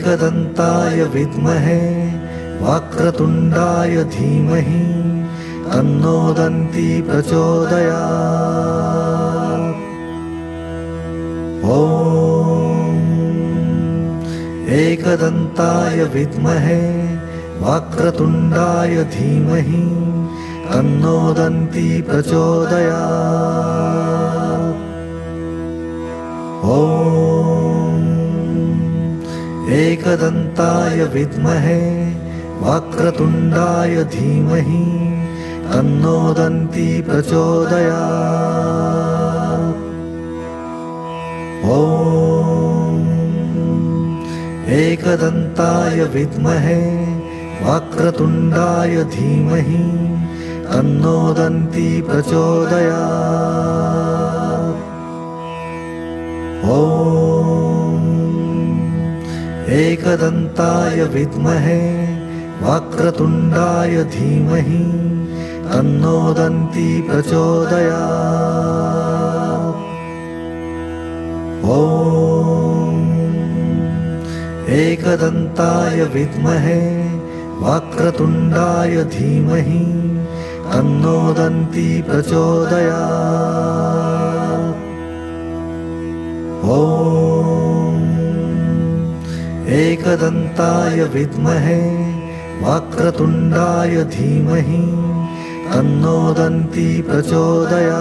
एकदन्ताय विद्महे वक्रतुण्डाय धीमहि तन्नो दन्ती प्रचोदया ॐ एकदन्ताय विद्महे वक्रतुण्डाय धीमहि तन्नो दन्ती प्रचोदया ॐ एकदन्ताय विद्महे वक्रतुण्डाय धीमहि तन्नो दन्ती प्रचोदया ॐ एकदन्ताय विद्महे वक्रतुण्डाय धीमहि तन्नो दन्ती प्रचोदया एकदन्ताय विद्महे वक्रतुण्डाय धीमहि तन्नो दन्ती प्रचोदया ॐ एकदन्ताय विद्महे वक्रतुण्डाय धीमहि तन्नो दन्ती प्रचोदया ॐ एकदन्ताय विद्महे वक्रतुण्डाय धीमहि तन्नो दन्ती प्रचोदया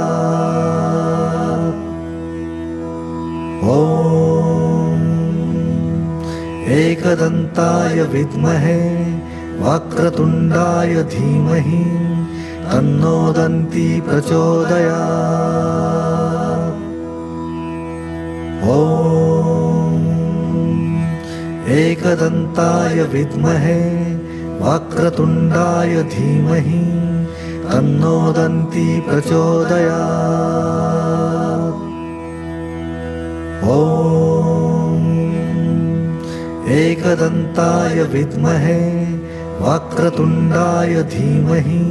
ॐ एकदन्ताय विद्महे वक्रतुण्डाय धीमहि तन्नो दन्ती प्रचोदया ॐ एकदन्ताय विद्महे वक्रतुण्डाय धीमहि तन्नो दन्ती प्रचोदया ॐ एकदन्ताय विद्महे वक्रतुण्डाय धीमहि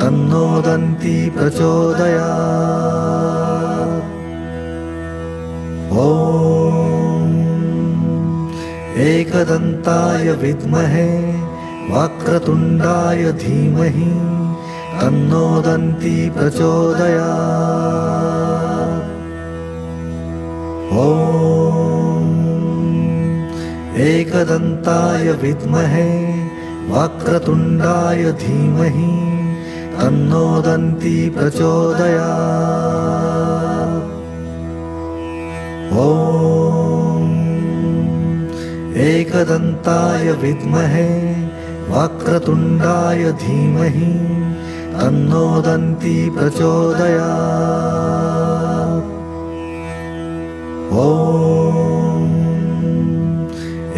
तन्नो दन्ती प्रचोदया एकदन्ताय विद्महे वक्रतुण्डाय धीमहि प्रचोदया ॐ एकदन्ताय विद्महे वक्रतुण्डाय धीमहि तन्नो दन्ती प्रचोदया एकदन्ताय विद्महे वक्रतुण्डाय धीमहि तन्नो दन्ती प्रचोदया ॐ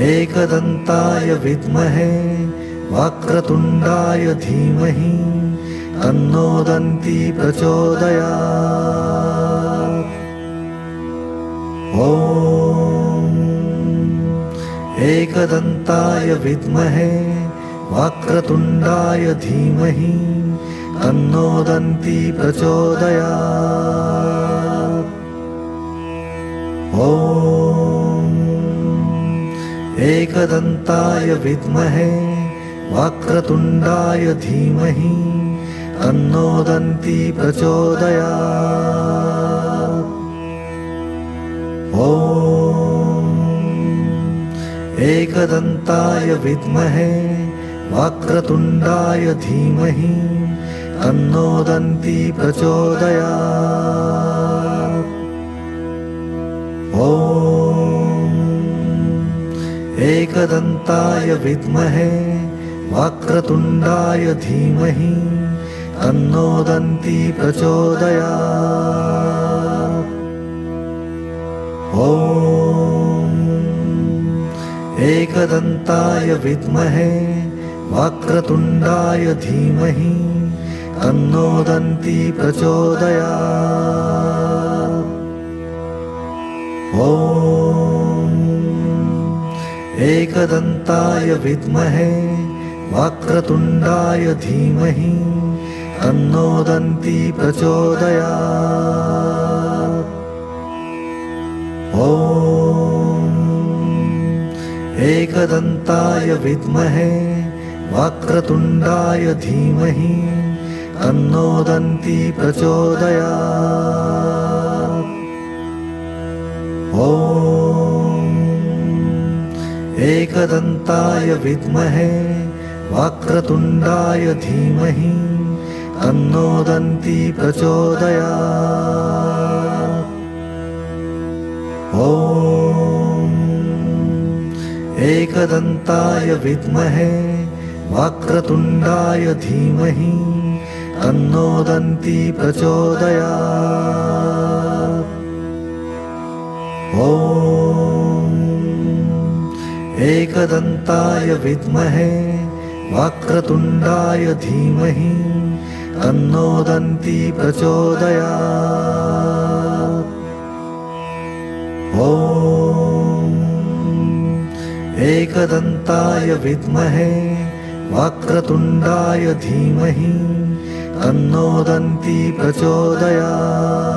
एकदन्ताय विद्महे वक्रतुण्डाय धीमहि तन्नो दन्ती प्रचोदया ॐ एकदन्ताय विद्महे वक्रतुण्डाय धीमहि तन्नो दन्ती प्रचोदया ॐ एकदन्ताय विद्महे वक्रतुण्डाय धीमहि तन्नो दन्ती प्रचोदया एकदन्ताय विद्महे वक्रतुण्डाय धीमहि तन्नो दन्ती प्रचोदया ॐ एकदन्ताय विद्महे वक्रतुण्डाय धीमहि तन्नो दन्ती प्रचोदया ॐ एकदन्ताय विद्महे वक्रतुण्डाय धीमहि तन्नो दन्ती प्रचोदया ॐ एकदन्ताय विद्महे वक्रतुण्डाय धीमहि तन्नो दन्ती प्रचोदया एकदन्ताय विद्महे वक्रतुण्डाय धीमहि तन्नो दन्ती प्रचोदयात्। ॐ एकदन्ताय विद्महे वक्रतुण्डाय धीमहि तन्नो दन्ती प्रचोदयात्। ॐ एकदन्ताय विद्महे वक्रतुण्डाय धीमहि तन्नो दन्ती प्रचोदयात्। ॐ एकदन्ताय विद्महे वक्रतुण्डाय धीमहि तन्नो दन्ती प्रचोदयात् एकदन्ताय विद्महे वक्रतुण्डाय धीमहि तन्नो दन्ती प्रचोदयात्।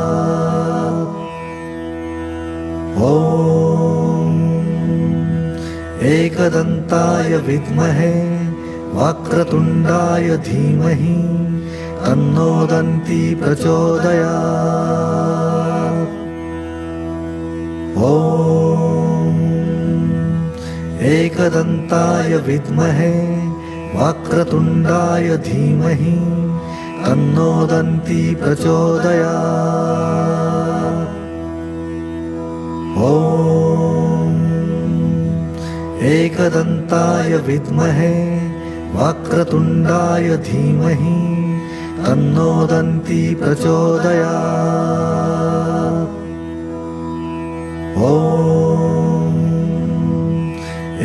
ॐ एकदन्ताय विद्महे वक्रतुण्डाय धीमहि तन्नो दन्ती प्रचोदयात्। ॐ एकदन्ताय विद्महे वक्रतुण्डाय धीमहि तन्नो दन्ती प्रचोदयात्। ॐ एकदन्ताय विद्महे वक्रतुण्डाय धीमहि तन्नो दन्ती प्रचोदयात्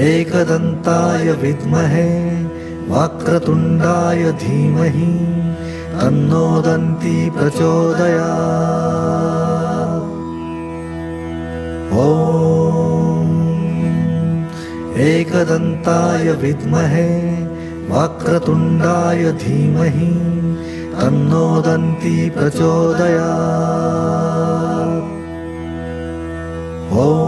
एकदन्ताय विद्महे वक्रतुण्डाय धीमहि तन्नो दन्ती प्रचोदयात्। ॐ एकदन्ताय विद्महे वक्रतुण्डाय धीमहि तन्नो दन्ती प्रचोदयात्। ॐ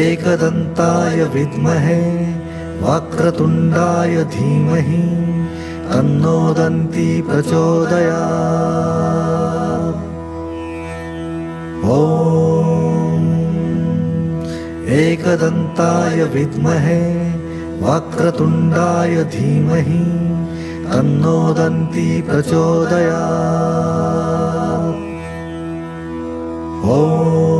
एकदन्ताय विद्महे वक्रतुण्डाय धीमहि तन्नो दन्ती प्रचोदयात्। ॐ एकदन्ताय विद्महे वक्रतुण्डाय धीमहि तन्नो दन्ती प्रचोदयात्। ॐ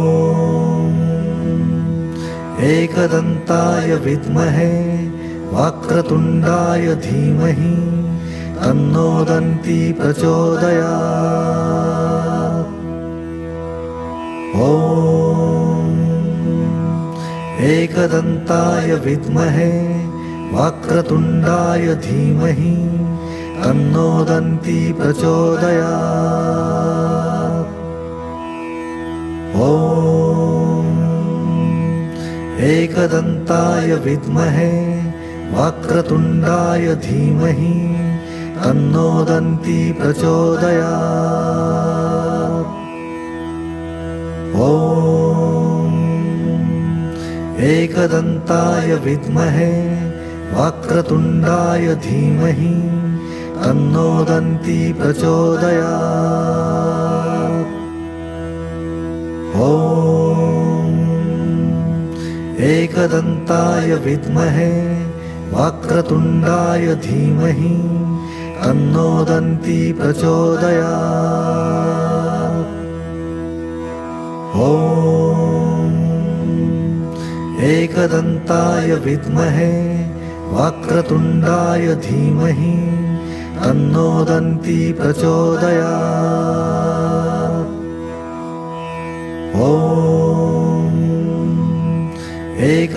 एकदन्ताय विद्महे वक्रतुण्डाय धीमहि तन्नो दन्ती प्रचोदयात्। ॐ एकदन्ताय विद्महे वक्रतुण्डाय धीमहि तन्नो दन्ती प्रचोदयात् एकदन्ताय विद्महे वक्रतुण्डाय धीमहि तन्नो दन्ती प्रचोदयात्। ॐ एकदन्ताय विद्महे वक्रतुण्डाय धीमहि तन्नो दन्ती प्रचोदयात्। ॐ एकदन्ताय विद्महे वक्रतुण्डाय धीमहि तन्नो दन्ती प्रचोदयात्। ॐ एकदन्ताय विद्महे वक्रतुण्डाय धीमहि तन्नो दन्ती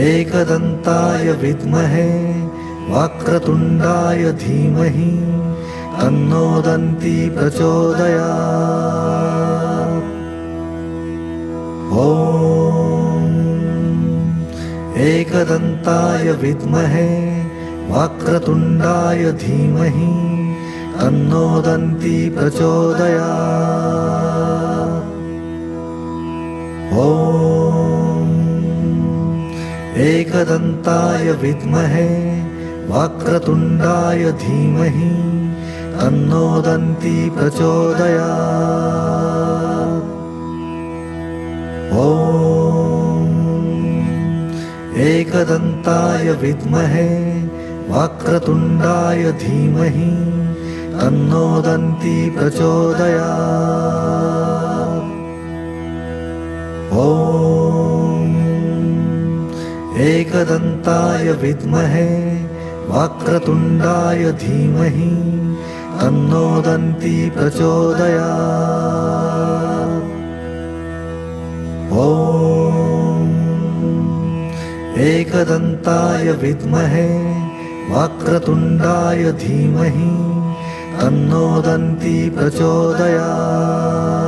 एकदन्ताय विद्महे वक्रतुण्डाय धीमहि तन्नो दन्ती प्रचोदयात्। ॐ एकदन्ताय विद्महे वक्रतुण्डाय धीमहि तन्नो दन्ती प्रचोदयात्। ॐ एकदन्ताय विद्महे वक्रतुण्डाय धीमहि तन्नो दन्ती प्रचोदयात्। ॐ एकदन्ताय विद्महे वक्रतुण्डाय धीमहि तन्नो दन्ती प्रचोदयात्। ॐ एकदन्ताय विद्महे वक्रतुण्डाय धीमहि तन्नो दन्ती प्रचोदयात्। ॐ एकदन्ताय विद्महे वक्रतुण्डाय धीमहि तन्नो दन्ती प्रचोदयात्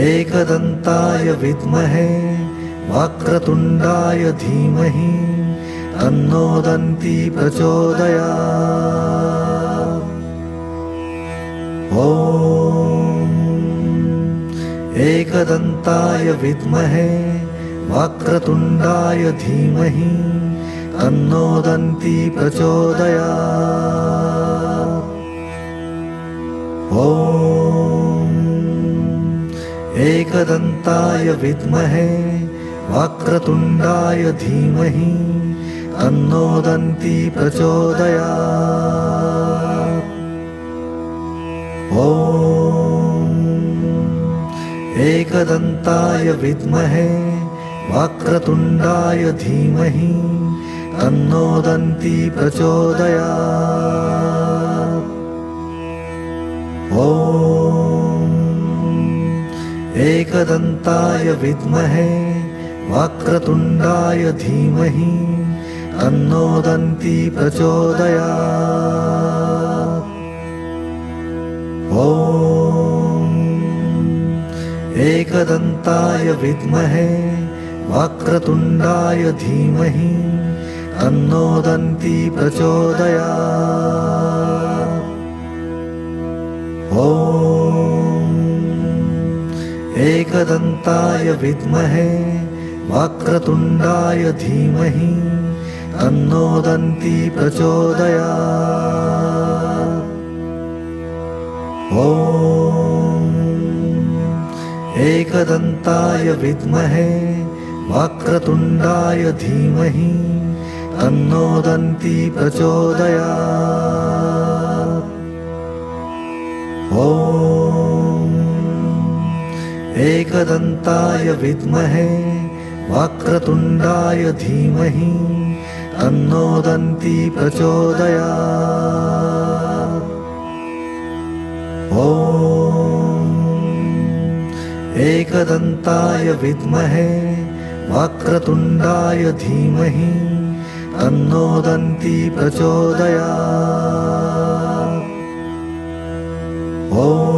एकदन्ताय विद्महे वक्रतुण्डाय धीमहि तन्नो दन्ती प्रचोदयात्। ॐ एकदन्ताय विद्महे वक्रतुण्डाय धीमहि तन्नो दन्ती प्रचोदयात्। ॐ एकदन्ताय विद्महे वक्रतुण्डाय धीमहि तन्नो दन्ती प्रचोदयात्। ॐ एकदन्ताय विद्महे वक्रतुण्डाय धीमहि तन्नो दन्ती प्रचोदयात्। ॐ एकदन्ताय विद्महे वक्रतुण्डाय धीमहि तन्नो दन्ती प्रचोदयात्। ॐ एकदन्ताय विद्महे वक्रतुण्डाय धीमहि तन्नो दन्ती प्रचोदयात्। ॐ एकदन्ताय विद्महे वक्रतुण्डाय धीमहि तन्नो दन्ती प्रचोदयात्। ॐ एकदन्ताय विद्महे वक्रतुण्डाय धीमहि तन्नो दन्ती प्रचोदयात् एकदन्ताय विद्महे वक्रतुण्डाय धीमहि तन्नो दन्ती प्रचोदया ॐ एकदन्ताय विद्महे वक्रतुण्डाय धीमहि तन्नो दन्ती प्रचोदया ॐ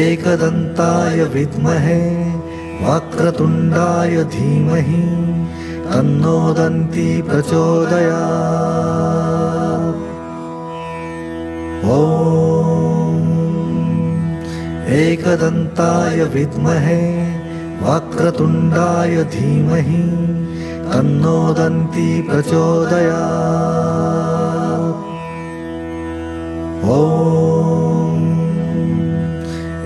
एकदन्ताय विद्महे वक्रतुण्डाय धीमहि तन्नो दन्ती प्रचोदया ॐ एकदन्ताय विद्महे वक्रतुण्डाय धीमहि तन्नो दन्ती प्रचोदया ॐ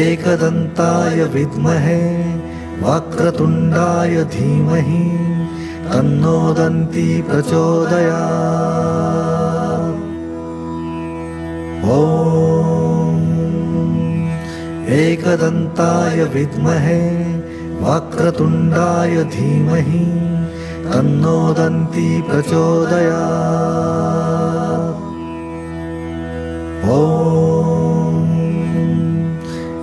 एकदन्ताय विद्महे वक्रतुण्डाय धीमहि तन्नो दन्ती प्रचोदया ॐ एकदन्ताय विद्महे वक्रतुण्डाय धीमहि तन्नो दन्ती प्रचोदया ॐ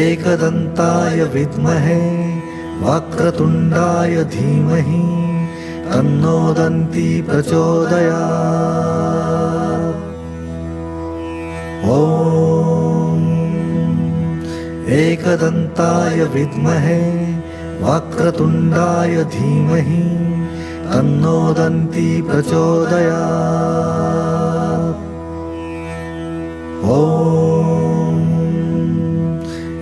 एकदन्ताय विद्महे वक्रतुण्डाय धीमहि तन्नो दन्ती प्रचोदया ॐ एकदन्ताय विद्महे वक्रतुण्डाय धीमहि तन्नो दन्ती प्रचोदया ॐ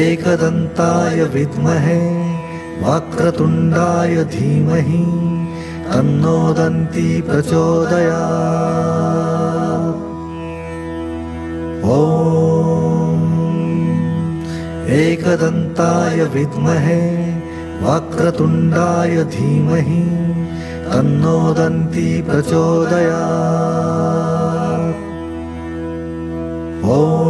एकदन्ताय विद्महे वक्रतुण्डाय धीमहि तन्नो दन्ती प्रचोदया ॐ एकदन्ताय विद्महे वक्रतुण्डाय धीमहि तन्नो दन्ती प्रचोदया ॐ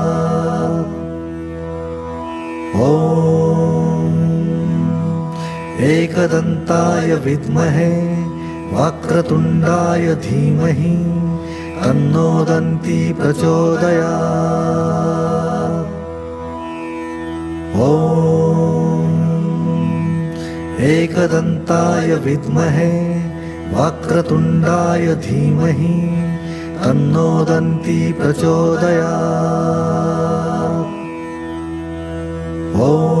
एकदन्ताय विद्महे वक्रतुण्डाय धीमहि तन्नो दन्ती प्रचोदयात्। ॐ एकदन्ताय विद्महे वक्रतुण्डाय धीमहि तन्नो दन्ती प्रचोदयात्। ॐ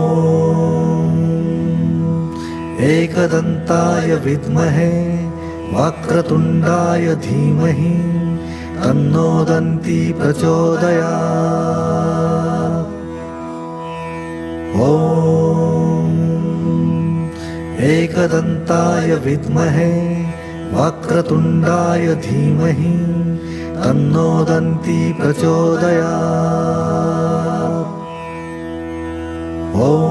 एकदन्ताय विद्महे वक्रतुण्डाय धीमहि तन्नो दन्ती प्रचोदयात्। ॐ एकदन्ताय विद्महे वक्रतुण्डाय धीमहि तन्नो दन्ती प्रचोदयात्। ॐ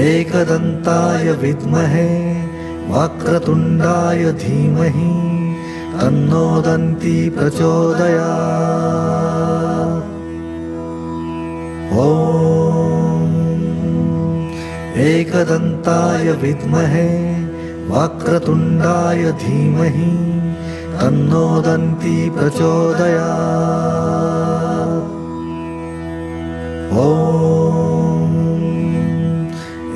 एकदन्ताय विद्महे वक्रतुण्डाय धीमहि प्रचोदयात्। ॐ एकदन्ताय विद्महे वक्रतुण्डाय धीमहि प्रचोदयात्। ॐ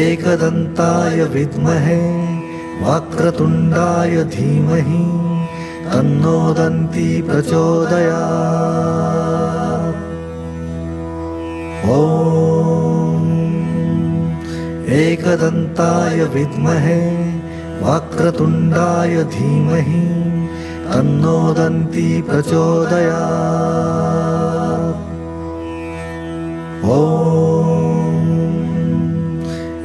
एकदन्ताय विद्महे वक्रतुण्डाय धीमहि तन्नो दन्ती प्रचोदयात्। ॐ एकदन्ताय विद्महे वक्रतुण्डाय धीमहि तन्नो दन्ती प्रचोदयात्। ॐ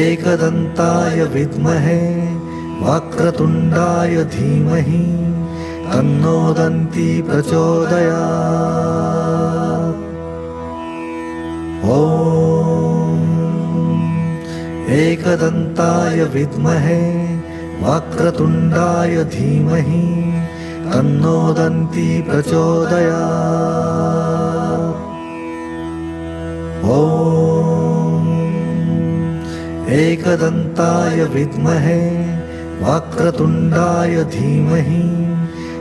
एकदन्ताय विद्महे वक्रतुण्डाय धीमहि तन्नो दन्ती प्रचोदयात्। ॐ एकदन्ताय विद्महे वक्रतुण्डाय धीमहि तन्नो दन्ती प्रचोदयात् एकदन्ताय विद्महे वक्रतुण्डाय धीमहि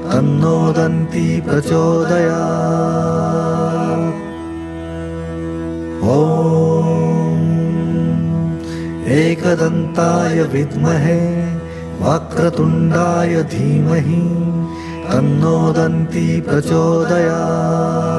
तन्नो दन्ती प्रचोदयात्। ॐ एकदन्ताय विद्महे वक्रतुण्डाय धीमहि तन्नो दन्ती प्रचोदयात्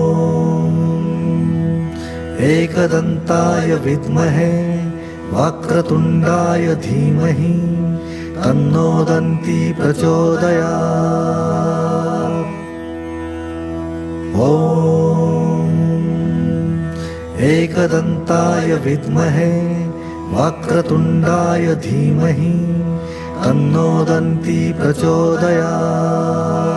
एकदन्ताय विद्महे वक्रतुण्डाय धीमहि तन्नो दन्ती प्रचोदयात्। ॐ एकदन्ताय विद्महे वक्रतुण्डाय धीमहि तन्नो दन्ती प्रचोदयात्